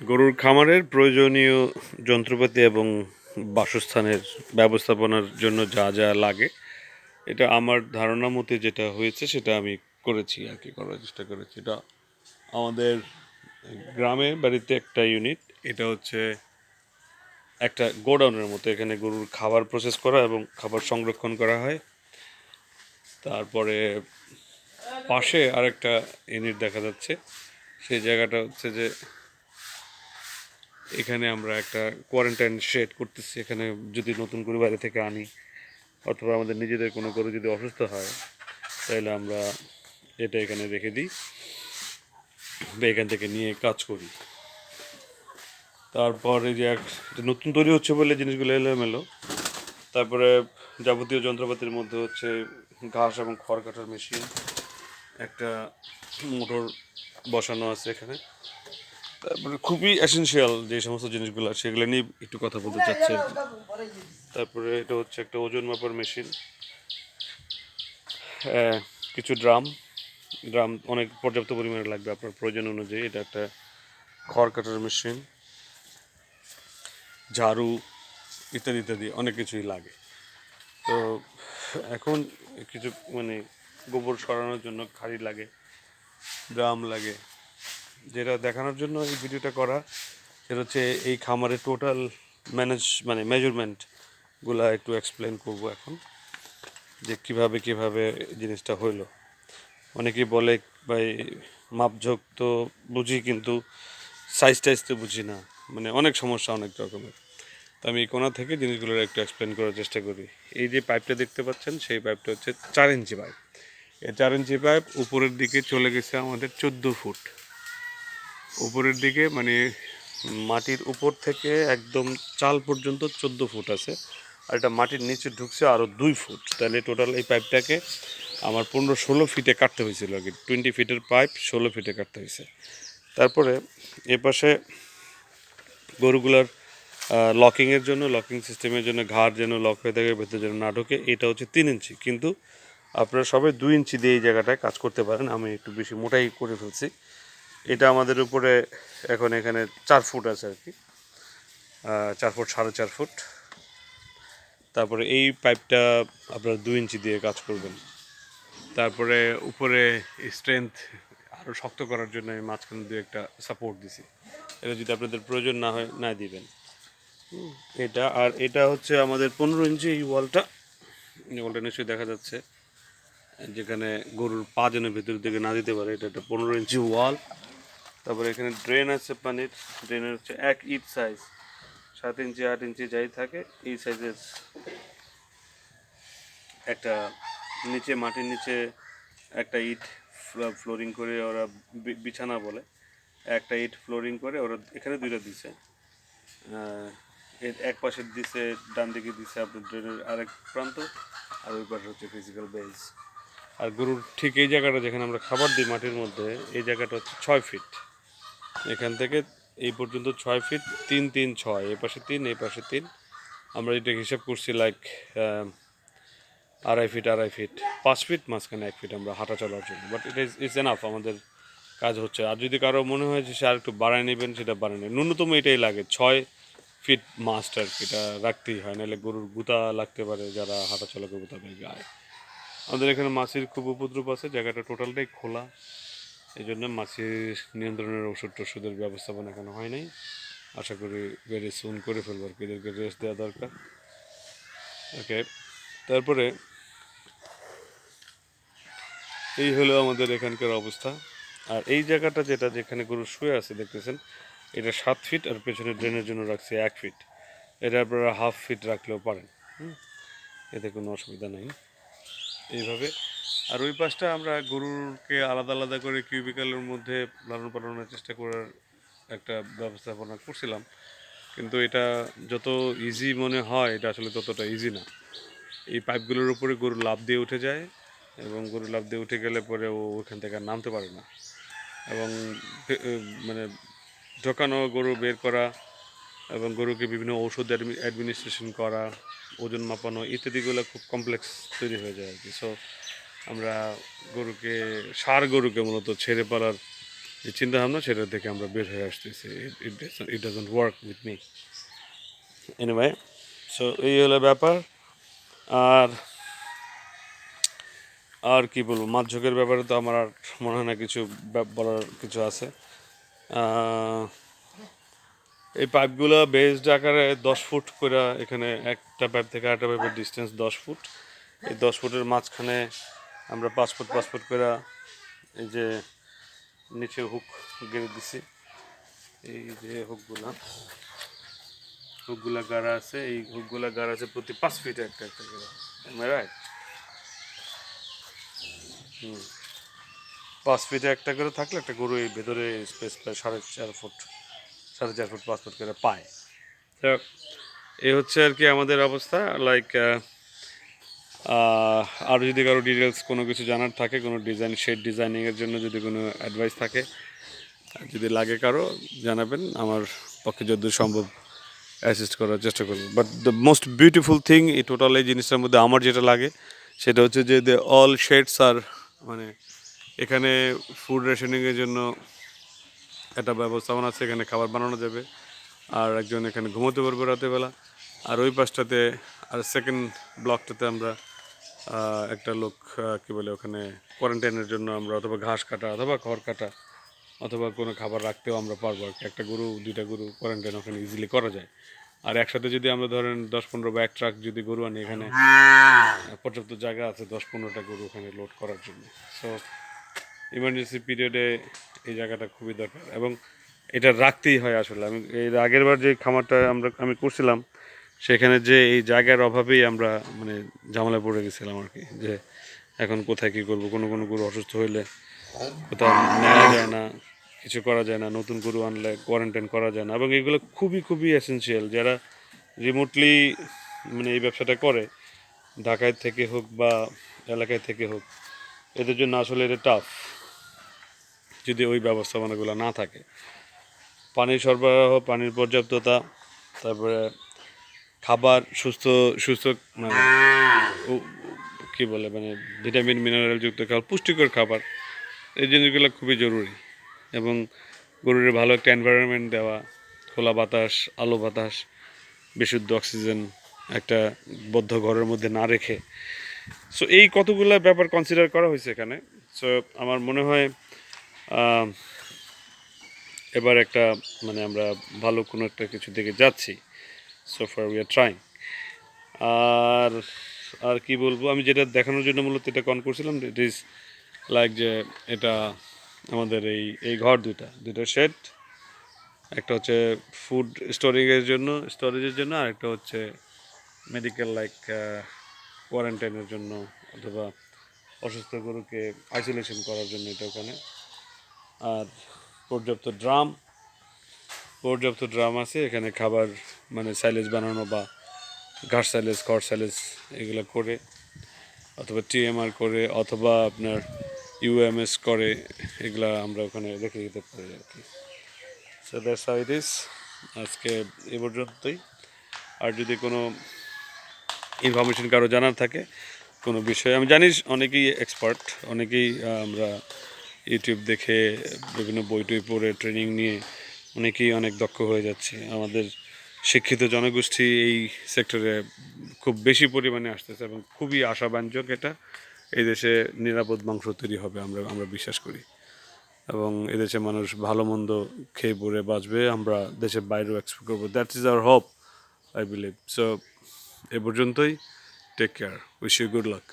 গরুর খামারের প্রয়োজনীয় যন্ত্রপাতি এবং বাসস্থানের ব্যবস্থাপনার জন্য যা যা লাগে, এটা আমার ধারণা মতে যেটা হয়েছে সেটা আমি করেছি আর কি, করার চেষ্টা করেছি। এটা আমাদের গ্রামে বাড়িতে একটা ইউনিট এটা হচ্ছে একটা গোডাউনের মতো। এখানে গরুর খাবার প্রসেস করা এবং খাবার সংরক্ষণ করা হয়। তারপরে পাশে আরেকটা ইউনিট দেখা যাচ্ছে। সেই জায়গাটা হচ্ছে যে এখানে আমরা একটা কোয়ারেন্টাইন শেড করতেছি। এখানে যদি নতুন করে বাইরে থেকে আনি, অথবা আমাদের নিজেদের কোনো গরু যদি অসুস্থ হয়, তাহলে আমরা এটা এখানে রেখে দিই বা এখান থেকে নিয়ে কাজ করি। তারপরে যে এক নতুন তৈরি হচ্ছে বলে জিনিসগুলো এলোমেলো। তারপরে যাবতীয় যন্ত্রপাতির মধ্যে হচ্ছে ঘাস এবং খড় কাটার মেশিন একটা মোটর বসানো আছে এখানে। তারপরে খুবই এসেনশিয়াল যে সমস্ত জিনিসগুলো আছে সেগুলো নিয়ে একটু কথা বলতে চাচ্ছি। তারপরে এটা হচ্ছে একটা ওজন মাপার মেশিন কিছু ড্রাম ড্রাম অনেক পর্যাপ্ত পরিমাণে লাগবে আপনার প্রয়োজন অনুযায়ী। এটা একটা খড় কাটার মেশিন ঝাড়ু ইত্যাদি ইত্যাদি অনেক কিছুই লাগে। তো এখন কিছু মানে গোবর সরানোর জন্য খাড়ি লাগে ড্রাম লাগে। যেটা দেখানোর জন্য এই ভিডিওটা করা, সেটা হচ্ছে এই খামারের টোটাল ম্যানেজ মানে মেজারমেন্টগুলো একটু এক্সপ্লেন করব এখন, যে কীভাবে কীভাবে জিনিসটা হইল। অনেকেই বলে, ভাই, মাপঝোক তো বুঝি, কিন্তু সাইজ টাইজ তো বুঝি না। মানে অনেক সমস্যা অনেক রকমের। তো আমি এই কোনা থেকে জিনিসগুলোর একটু এক্সপ্লেন করার চেষ্টা করি। এই যে পাইপটা দেখতে পাচ্ছেন, সেই পাইপটা হচ্ছে চার ইঞ্চি পাইপ এই চার ইঞ্চি পাইপ উপরের দিকে চলে গেছে আমাদের চোদ্দ ফুট। উপরের দিকে মানে মাটির উপর থেকে একদম চাল পর্যন্ত চোদ্দ ফুট আছে। আর এটা মাটির নিচে ঢুকছে আরও দুই ফুট। তাহলে টোটাল এই পাইপটাকে আমার পনেরো ষোলো ফিটে কাটতে হয়েছিল আর কি টোয়েন্টি ফিটের পাইপ ষোলো ফিটে কাটতে হয়েছে। তারপরে এ পাশে গরুগুলার লকিংয়ের জন্য লকিং সিস্টেমের জন্য, ঘাড় যেন লক হয়ে থাকে, ভেতরে যেন না ঢোকে, এটা হচ্ছে তিন ইঞ্চি। কিন্তু আপনারা সবাই দুই ইঞ্চি দিয়ে এই জায়গাটায় কাজ করতে পারেন। আমি একটু বেশি মোটাই করে ফেলছি। এটা আমাদের উপরে এখন এখানে চার ফুট আছে আর কি। চার ফুট, সাড়ে চার ফুট। তারপরে এই পাইপটা আপনারা দু ইঞ্চি দিয়ে কাজ করবেন। তারপরে উপরে স্ট্রেংথ আরও শক্ত করার জন্য আমি মাঝখানে দু একটা সাপোর্ট দিছি। এটা যদি আপনাদের প্রয়োজন না হয়, না দিবেন। এটা আর এটা হচ্ছে আমাদের পনেরো ইঞ্চি এই ওয়ালটা। এই ওয়ালটা নিশ্চয়ই দেখা যাচ্ছে। যেখানে গরুর পা যেন ভেতর দিকে না দিতে পারে, এটা একটা পনেরো ইঞ্চি ওয়াল। তারপরে এখানে ড্রেন আছে পানির ড্রেনের হচ্ছে এক ইট সাইজ সাত ইঞ্চি, আট ইঞ্চি যাই থাকে, এই সাইজের একটা নিচে, মাটির নিচে একটা ইট ফ্লোরিং করে ওরা বিছানা বলে। একটা ইট ফ্লোরিং করে ওরা এখানে দুইটা দিছে। এক পাশে দিছে, ডান দিকে দিছে আপনার ড্রেনের আরেক প্রান্ত, আর ওই পাশে হচ্ছে ফিজিক্যাল বেস আর গরুর ঠিক এই জায়গাটা যেখানে আমরা খাবার দিই মাটির মধ্যে, এই জায়গাটা হচ্ছে ছয় ফিট এখান থেকে এই পর্যন্ত ছয় ফিট তিন তিন, ছয়। এই পাশে তিন এই পাশে তিন। আমরা এটা হিসাব করছি লাইক আড়াই ফিট আড়াই ফিট পাঁচ ফিট মাঝখানে এক ফিট আমরা হাঁটা চলার জন্য। বাট এটা ইজ এনাফ আমাদের কাজ হচ্ছে। আর যদি কারও মনে হয় যে সে আর একটু বাড়ায় নেবেন, সেটা বাড়ায় নেবেন ন্যূনতম এটাই লাগে। ছয় ফিট মাস্ট আর এটা রাখতেই হয়। নাহলে গরুর গুতা লাগতে পারে, যারা হাঁটা চলা করবে তাদের গায়ে আমাদের এখানে মাছির খুব উপদ্রব আছে, জায়গাটা টোটালটাই খোলা। এই জন্য মাছির নিয়ন্ত্রণের ওষুধ টষুধের ব্যবস্থাপনা এখানে হয় নাই। আশা করি ভেরি সুন করে ফেলব এদেরকে রেস্ট দেওয়া দরকার। ওকে তারপরে এই হলো আমাদের এখানকার অবস্থা। আর এই জায়গাটা যেটা যেখানে গরু শুয়ে আছে দেখতেছেন, এটা সাত ফিট আর পেছনে ড্রেনের জন্য রাখছে এক ফিট এটা আপনারা হাফ ফিট রাখলেও পারেন? এতে কোনো অসুবিধা নেই। এইভাবে আর ওই পাশটা আমরা গরুরকে আলাদা আলাদা করে কিউবিকালের মধ্যে লালন পালনের চেষ্টা করার একটা ব্যবস্থাপনা করছিলাম। কিন্তু এটা যত ইজি মনে হয়, এটা আসলে ততটা ইজি না। এই পাইপগুলোর উপরে গরু লাভ দিয়ে উঠে যায় এবং গরু লাভ দিয়ে উঠে গেলে পরে ও ওখান থেকে নামতে পারে না। এবং মানে ঢোকানো, গরু বের করা এবং গরুকে বিভিন্ন ঔষধ অ্যাডমিনিস্ট্রেশন করা, ওজন মাপানো ইত্যাদিগুলো খুব কমপ্লেক্স তৈরি হয়ে যায় আর কি। সো আমরা গরুকে, সার গরুকে মূলত ছেড়ে পালার যে চিন্তা ভাবনা সেটা থেকে আমরা বের হয়ে আসতেছি। It doesn't work with me anyway so এই হলো ব্যাপার। আর আর কি বলব? ঝোঁকের ব্যাপারে তো আমার আর মনে হয় না কিছু বলার কিছু আছে। এই পাইপগুলো বেসড আকারে দশ ফুট করে এখানে একটা পাইপ থেকে আরেকটা পাইপের ডিস্টেন্স দশ ফুট। এই দশ ফুটের মাঝখানে আমরা পাসপোর্ট পাসপোর্ট করে এই যে নিচে হুক গেড়ে দিছি। এই যে হুকগুলা হুকগুলা গাড়া আছে, এই হুকগুলা গাড়া আছে প্রতি পাঁচ ফিটে একটা একটা করে। রাইট পাঁচ ফিটে একটা করে থাকলে একটা গরু এই ভেতরে স্পেস প্রায় সাড়ে চার ফুট, সাড়ে চার ফুট পাঁচ ফুট করে পায়। তো এই হচ্ছে আর কি আমাদের অবস্থা লাইক আরও যদি কারও ডিটেলস কোনো কিছু জানার থাকে, কোনো ডিজাইন শেড ডিজাইনিংয়ের জন্য যদি কোনো অ্যাডভাইস থাকে, যদি লাগে কারও, জানাবেন। আমার পক্ষে যতদূর সম্ভব অ্যাসিস্ট করার চেষ্টা করব। But the most beautiful thing এই টোটাল এই জিনিসটার মধ্যে আমার যেটা লাগে, সেটা হচ্ছে যে দ্য অল শেডস আর মানে এখানে ফুড রেশনিংয়ের জন্য একটা ব্যবস্থাপনা আছে, এখানে খাবার বানানো যাবে। আর একজন এখানে ঘুমোতে পারবে রাতেবেলা আর ওই পাশটাতে, আর সেকেন্ড ব্লকটাতে আমরা একটা লোক কি বলে ওখানে কোয়ারেন্টাইনের জন্য আমরা অথবা ঘাস কাটা অথবা খড় কাটা অথবা কোনো খাবার রাখতেও আমরা পারব আর কি। একটা গরু, দুইটা গরু কোয়ারেন্টাইন ওখানে ইজিলি করা যায়। আর একসাথে যদি আমরা ধরেন দশ পনেরো বা এক ট্রাক যদি গরু আনি এখানে পর্যাপ্ত জায়গা আছে দশ পনেরোটা গরু ওখানে লোড করার জন্য। সো ইমার্জেন্সি পিরিয়ডে এই জায়গাটা খুবই দরকার। এবং এটা রাখতেই হয় আসলে। আমি এর আগের বার যে খামারটা আমরা, আমি করছিলাম সেখানে যে এই জায়গার অভাবেই আমরা মানে ঝামেলা পড়ে গেছিলাম আর কি, যে এখন কোথায় কী করব? কোনো কোনো গরু অসুস্থ হইলে কোথাও নেওয়া যায় না, কিছু করা যায় না, নতুন গরু আনলে কোয়ারেন্টাইন করা যায় না, এবং এগুলো খুবই খুবই এসেন্সিয়াল যারা রিমোটলি মানে এই ব্যবসাটা করে, ঢাকায় থেকে হোক বা এলাকায় থেকে হোক, এদের জন্য আসলে এটা টাফ যদি ওই ব্যবস্থাপনাগুলো না থাকে। পানির সরবরাহ, পানির পর্যাপ্ততা, তারপরে খাবার সুস্থ সুস্থ মানে কি বলে মানে ভিটামিন মিনারেলযুক্ত খাবার পুষ্টিকর খাবার। এই জিনিসগুলো খুবই জরুরি। এবং গরুর ভালো একটা এনভায়রনমেন্ট দেওয়া খোলা বাতাস আলো বাতাস বিশুদ্ধ অক্সিজেন একটা বদ্ধ ঘরের মধ্যে না রেখে। সো এই কতগুলো ব্যাপার কনসিডার করা হয়েছে এখানে? সো আমার মনে হয় এবার একটা মানে আমরা ভালো কোনো একটা কিছু দিকে যাচ্ছি। So far we are trying আর আর কি বলব? আমি যেটা দেখানোর জন্য মূলত এটা কন করছিলাম ইট ইজ লাইক যে এটা আমাদের এই এই ঘর দুইটা দুটো শেড একটা হচ্ছে ফুড স্টোরিংয়ের জন্য স্টোরেজের জন্য, আর একটা হচ্ছে মেডিকেল লাইক কোয়ারেন্টাইনের জন্য, অথবা অসুস্থ গরুকে আইসোলেশন করার জন্য এটা ওখানে। আর পর্যাপ্ত ড্রাম পর্যাপ্ত ড্রাম আছে, এখানে খাবার মানে সাইলেজ বানানো বা ঘাস সাইলেজ খড় সাইলেজ এগুলো করে, অথবা টিএমআর করে, অথবা আপনার ইউএমএস করে, এগুলা আমরা ওখানে রেখে দিতে পারি আর কি। সো দ্যাটস হাউ ইট আজকে এ পর্যন্তই। আর যদি কোনো ইনফরমেশন কারও জানার থাকে, কোনো বিষয়ে, আমি জানি অনেকেই এক্সপার্ট অনেকেই আমরা ইউটিউব দেখে বিভিন্ন বই টই পড়ে ট্রেনিং নিয়ে অনেকেই অনেক দক্ষ হয়ে যাচ্ছে। আমাদের শিক্ষিত জনগোষ্ঠী এই সেক্টরে খুব বেশি পরিমাণে আসতেছে এবং খুবই আশাব্যঞ্জক এটা। এই দেশে নিরাপদ মাংস তৈরি হবে আমরা আমরা বিশ্বাস করি। এবং এদেশে মানুষ ভালো মন্দ খেয়ে পরে বাঁচবে, আমরা দেশের বাইরেও এক্সপোর্ট করব। That is our hope I believe so এ পর্যন্তই take care wish you good luck